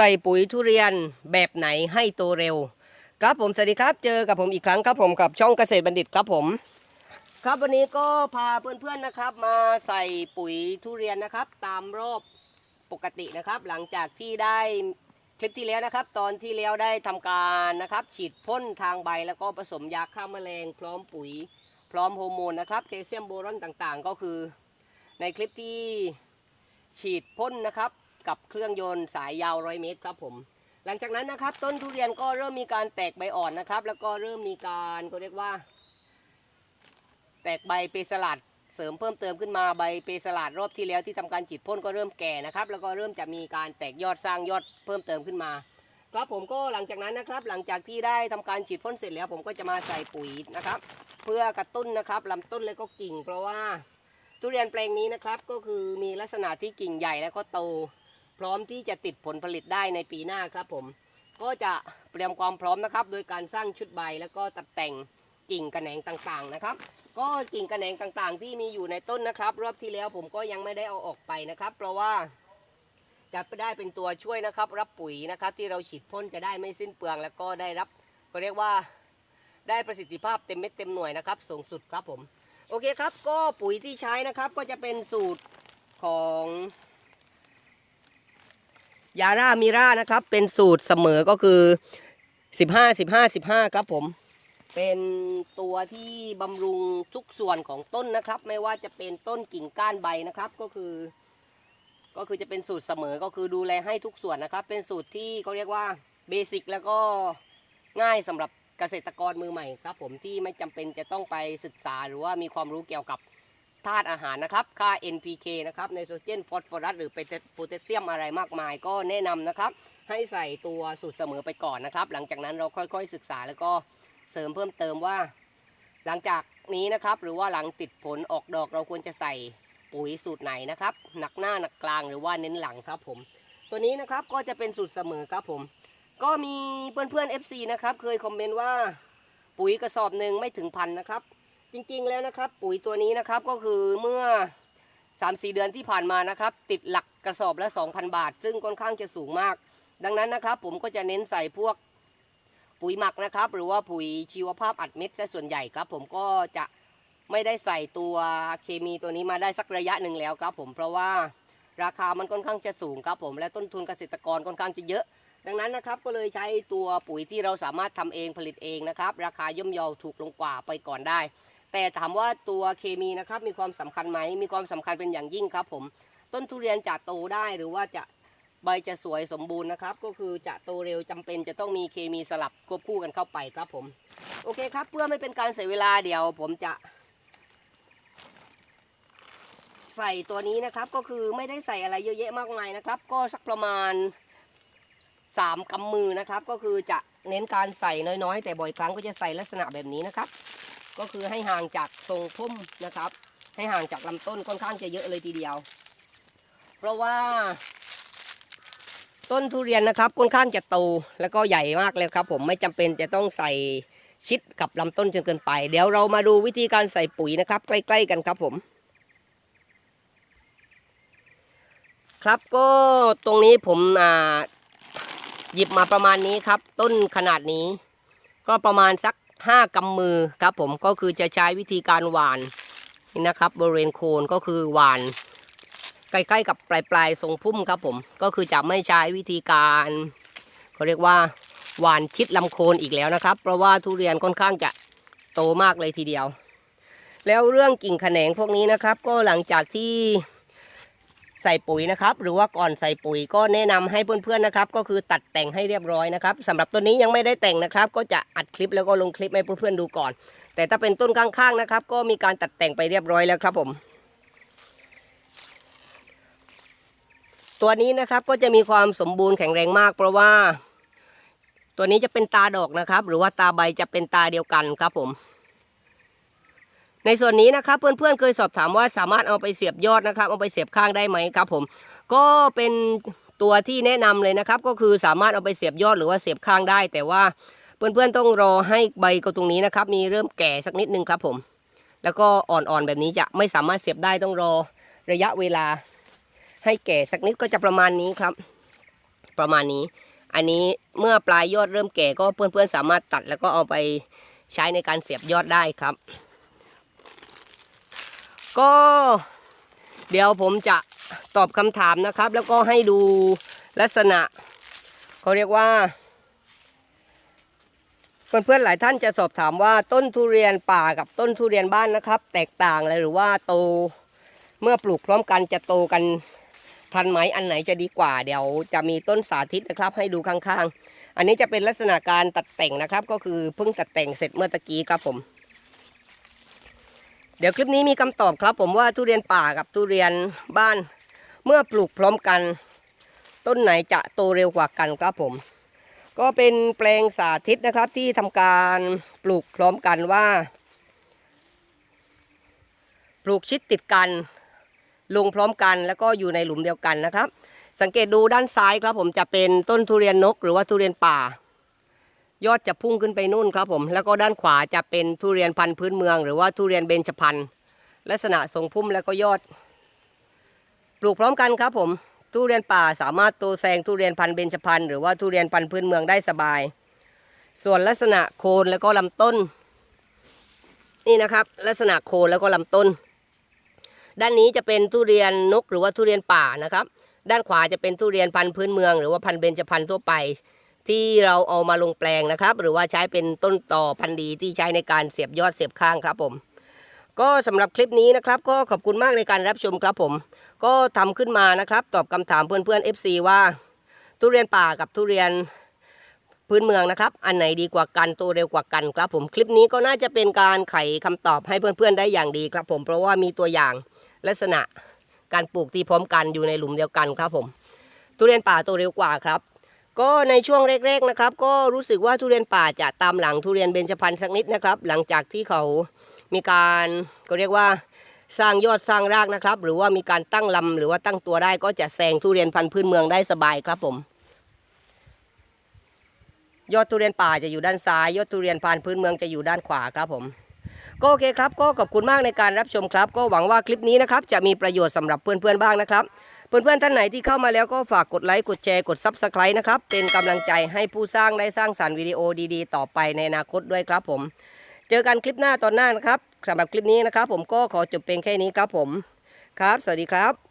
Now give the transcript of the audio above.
ใส่ปุ๋ยทุเรียนแบบไหนให้โตเร็ว ครับผมสวัสดีครับเจอกับผมอีกครั้งครับผมกับช่องเกษตรบัณฑิตครับผม ครับวันนี้ก็พาเพื่อนๆนะครับ มาใส่ปุ๋ยทุเรียนนะครับ ตามรอบปกตินะครับ หลังจากที่ได้คลิปที่แล้วนะครับ ตอนที่แล้วได้ทำการนะครับ ฉีดพ่นทางใบแล้วก็ผสมยาฆ่าแมลง พร้อมปุ๋ย พร้อมฮอร์โมนนะครับแคลเซียมโบรอนต่างๆ ก็คือ ในคลิปที่ฉีดพ่นนะครับ กับเครื่องยนต์สายยาวร้อยเมตรครับผม หลังจากนั้นนะครับ ต้นทุเรียนก็เริ่มมีการแตกใบอ่อนนะครับ แล้วก็เริ่มมีการก็เรียกว่า แตกใบเปสลัดเสริมเพิ่มเติมขึ้นมาใบเปสลัดรอบที่แล้วที่ทำการฉีดพ่นก็เริ่มแก่นะครับ แล้วก็เริ่มจะมีการแตกยอดสร้างยอดเพิ่มเติมขึ้นมาครับผมก็หลังจากนั้นนะครับ หลังจากที่ได้ทำการฉีดพ่นเสร็จแล้ว ผมก็จะมาใส่ปุ๋ยนะครับ เพื่อกระตุ้นนะครับลำต้นและก็กิ่ง เพราะว่าทุเรียนแปลงนี้นะครับ ก็คือมีลักษณะที่กิ่งใหญ่และก็โต พร้อมที่จะติดผลผลิตได้ในปีหน้าครับผม ก็จะเตรียมความพร้อมนะครับ โดยการสร้างชุดใบแล้วก็ตัดแต่งกิ่งกระแหนงต่างๆนะครับ ก็กิ่งกระแหนงต่างๆ ที่มีอยู่ในต้นนะครับ รอบที่แล้วผมก็ยังไม่ได้เอาออกไปนะครับ เพราะว่าจะได้เป็นตัวช่วยนะครับ รับปุ๋ยนะครับ ที่เราฉีดพ่นจะได้ไม่สิ้นเปลือง แล้วก็ได้รับก็เรียกว่าได้ประสิทธิภาพเต็มเม็ดเต็มหน่วยนะครับสูงสุดครับผม โอเคครับ ก็ปุ๋ยที่ใช้นะครับก็จะเป็นสูตรของ ยาร่ามิร่านะครับ เป็นสูตรเสมอก็คือ15 15 15ครับผม เป็นตัวที่บำรุงทุกส่วนของต้นนะครับ ไม่ว่าจะเป็นต้นกิ่งก้านใบนะครับก็คือ ก็คือจะเป็นสูตรเสมอก็คือดูแลให้ทุกส่วนนะครับ เป็นสูตรที่เขาเรียกว่าเบสิกแล้วก็ง่ายสำหรับเกษตรกรมือใหม่ครับ ผมที่ไม่จำเป็นจะต้องไปศึกษาหรือว่ามีความรู้เกี่ยวกับ ธาตุอาหารนะครับ ค่า NPK นะครับไนโตรเจนฟอสฟอรัสหรือโพแทสเซียมอะไรมากมาย ก็แนะนำนะครับ ให้ใส่ตัวสูตรเสมอไปก่อนนะครับ หลังจากนั้นเราค่อยๆศึกษาแล้วก็เสริมเพิ่มเติมว่า หลังจากนี้นะครับ หรือว่าหลังติดผลออกดอกเราควรจะใส่ปุ๋ยสูตรไหนนะครับ หนักหน้าหนักกลางหรือว่าเน้นหลังครับผม ตัวนี้นะครับก็จะเป็นสูตรเสมอครับผม ก็มีเพื่อนๆ FC นะครับ เคยคอมเมนต์ว่าปุ๋ยกระสอบหนึ่งไม่ถึงพันนะครับ จริงๆแล้วนะครับ ปุ๋ยตัวนี้นะครับก็คือเมื่อ 3-4 เดือนที่ผ่านมานะครับ ติดหลักกระสอบละ 2,000 บาท ซึ่งค่อนข้างจะสูงมาก ดังนั้นนะครับ ผมก็จะเน้นใส่พวกปุ๋ยหมักนะครับ หรือว่าปุ๋ยชีวภาพอัดเม็ดซะส่วนใหญ่ครับ ผมก็จะไม่ได้ใส่ตัวเคมีตัวนี้มาได้สักระยะหนึ่งแล้วครับ ผมเพราะว่าราคามันค่อนข้างจะสูงครับผมและต้นทุนเกษตรกรค่อนข้างจะเยอะ ดังนั้นนะครับก็เลยใช้ตัวปุ๋ยที่เราสามารถทำเองผลิตเองนะครับ ราคาย่อมเยาถูกลงกว่าไปก่อนได้ แต่ถามว่าตัวเคมีนะครับมีความสำคัญไหมมีความสำคัญเป็นอย่างยิ่งครับผม ต้นทุเรียนจะโตได้หรือว่าจะใบจะสวยสมบูรณ์นะครับ ก็คือจะโตเร็วจำเป็นจะต้องมีเคมีสลับควบคู่กันเข้าไปครับผม โอเคครับ เพื่อไม่เป็นการเสียเวลาเดี๋ยวผมจะ ใส่ตัวนี้นะครับก็คือไม่ได้ใส่อะไรเยอะแยะมากมายนะครับ ก็สักประมาณสามกำมือนะครับ ก็คือจะเน้นการใส่น้อยๆ แต่บ่อยครั้งก็จะใส่ลักษณะแบบนี้นะครับ ก็คือให้ห่างจากทรงพุ่มนะครับ ให้ห่างจากลำต้นค่อนข้างจะเยอะเลยทีเดียว เพราะว่า ต้นทุเรียนนะครับค่อนข้างจะโตแล้วก็ใหญ่มากเลยครับ ผมไม่จำเป็นจะต้องใส่ชิดกับลำต้นจนเกินไป เดี๋ยวเรามาดูวิธีการใส่ปุ๋ยนะครับ ใกล้ ๆ กันครับผมครับก็ตรงนี้ผมอ่าหยิบมาประมาณนี้ครับ ต้นขนาดนี้ ก็ประมาณสัก 5กำมือครับผมก็คือจะใช้วิธีการหวานนี่นะครับบริเวณโคนก็คือหวานใกล้ๆกับปลายปลายทรงพุ่มครับผมก็คือจะไม่ใช้วิธีการเขาเรียกว่าหวานชิดลำโคนอีกแล้วนะครับ เพราะว่าทุเรียนค่อนข้างจะโตมากเลยทีเดียว แล้วเรื่องกิ่งแขนงพวกนี้นะครับ ก็หลังจากที่ ใส่ปุ๋ยนะครับ หรือว่าก่อนใส่ปุ๋ยก็แนะนำให้เพื่อนๆนะครับ ก็คือตัดแต่งให้เรียบร้อยนะครับสำหรับต้นนี้ยังไม่ได้แต่งนะครับ ก็จะอัดคลิปแล้วก็ลงคลิปให้เพื่อนๆดูก่อน แต่ถ้าเป็นต้นข้างๆนะครับ ก็มีการตัดแต่งไปเรียบร้อยแล้วครับผม ตัวนี้นะครับก็จะมีความสมบูรณ์แข็งแรงมาก เพราะว่า ตัวนี้จะเป็นตาดอกนะครับ หรือว่าตาใบจะเป็นตาเดียวกันครับผม ในส่วนนี้นะครับเพื่อนๆเคยสอบถามว่าสามารถเอาไปเสียบยอดนะครับ เอาไปเสียบข้างได้ไหมครับ ผมก็เป็นตัวที่แนะนำเลยนะครับ ก็คือสามารถเอาไปเสียบยอดหรือว่าเสียบข้างได้ แต่ว่าเพื่อนๆต้องรอให้ใบก็ตรงนี้นะครับ มีเริ่มแก่สักนิดนึงครับผม แล้วก็อ่อนๆแบบนี้จะไม่สามารถเสียบได้ต้องรอระยะเวลา ให้แก่สักนิดก็จะประมาณนี้ครับ ประมาณนี้ อันนี้เมื่อปลายยอดเริ่มแก่ก็เพื่อนๆสามารถตัดแล้วก็เอาไปใช้ในการเสียบยอดได้ครับ ก็เดี๋ยวผมจะตอบคำถามนะครับ แล้วก็ให้ดูลักษณะเขาเรียกว่าเพื่อนๆหลายท่านจะสอบถามว่าต้นทุเรียนป่ากับต้นทุเรียนบ้านนะครับ แตกต่างเลยหรือว่าโตเมื่อปลูกพร้อมกันจะโตกันทันไหมอันไหนจะดีกว่า เดี๋ยวจะมีต้นสาธิตนะครับ ให้ดูข้างๆ อันนี้จะเป็นลักษณะการตัดแต่งนะครับ ก็คือเพิ่งตัดแต่งเสร็จเมื่อตะกี้ครับผม เดี๋ยวคลิปนี้มีคำตอบครับ ผมว่าทุเรียนป่ากับทุเรียนบ้าน เมื่อปลูกพร้อมกัน ต้นไหนจะโตเร็วกว่ากันครับผม ก็เป็นแปลงสาธิตนะครับที่ทำการปลูกพร้อมกันว่า ปลูกชิดติดกัน ลงพร้อมกันแล้วก็อยู่ในหลุมเดียวกันนะครับ สังเกตดูด้านซ้ายครับผมจะเป็นต้นทุเรียนนก หรือว่าทุเรียนป่า ยอดจะพุ่งขึ้นไปนู่นครับผม แล้วก็ด้านขวาจะเป็นทุเรียนพันธุ์พื้นเมือง หรือว่าทุเรียนเบญจพรรณลักษณะทรงพุ่มแล้วก็ยอด ปลูกพร้อมกันครับผม ทุเรียนป่าสามารถโตแซงทุเรียนพันธุ์เบญจพรรณหรือว่าทุเรียนพันธุ์พื้นเมืองได้สบาย ส่วนลักษณะโคนแล้วก็ลำต้น นี่นะครับ ลักษณะโคนแล้วก็ลำต้น ด้านนี้จะเป็นทุเรียนนกหรือว่าทุเรียนป่านะครับ ด้านขวาจะเป็นทุเรียนพันธุ์พื้นเมือง หรือว่าพันธุ์เบญจพรรณทั่วไป ที่เราเอามาลงแปลงนะครับ หรือว่าใช้เป็นต้นต่อพันธุ์ดีที่ใช้ในการเสียบยอดเสียบข้างครับผม ก็สำหรับคลิปนี้นะครับก็ขอบคุณมากในการรับชมครับผม ก็ทำขึ้นมานะครับ ตอบคำถามเพื่อนๆ FC ว่า ทุเรียนป่ากับทุเรียนพื้นเมืองนะครับ อันไหนดีกว่ากันโตเร็วกว่ากันครับผมคลิปนี้ก็น่าจะเป็นการไขคำตอบให้เพื่อนๆได้อย่างดีครับผมเพราะว่ามีตัวอย่างลักษณะการปลูกที่พร้อมกันอยู่ในหลุมเดียวกันครับผม ทุเรียนป่าโตเร็วกว่าครับ ก็ในช่วงแรกๆนะครับ ก็รู้สึกว่าทุเรียนป่าจะตามหลังทุเรียนเบญจพรรณสักนิดนะครับ หลังจากที่เขามีการก็เรียกว่าสร้างยอดสร้างรากนะครับ หรือว่ามีการตั้งลำหรือว่าตั้งตัวได้ก็จะแซงทุเรียนพันธุ์พื้นเมืองได้สบายครับผม ยอดทุเรียนป่าจะอยู่ด้านซ้าย ยอดทุเรียนพันธุ์พื้นเมืองจะอยู่ด้านขวาครับผมก็โอเคครับ ก็ขอบคุณมากในการรับชมครับ ก็หวังว่าคลิปนี้นะครับจะมีประโยชน์สำหรับเพื่อนๆบ้างนะครับ เพื่อนๆท่านไหนที่เข้ามาแล้วก็ฝากกดไลค์กดแชร์กดซับสไครต์นะครับ เป็นกำลังใจให้ผู้สร้างได้สร้างสรรค์วิดีโอดีๆ ต่อไปในอนาคตด้วยครับผม เจอกันคลิปหน้าตอนหน้านะครับสำหรับคลิปนี้นะครับ ผมก็ขอจบเพียงแค่นี้ครับผมครับ สวัสดีครับ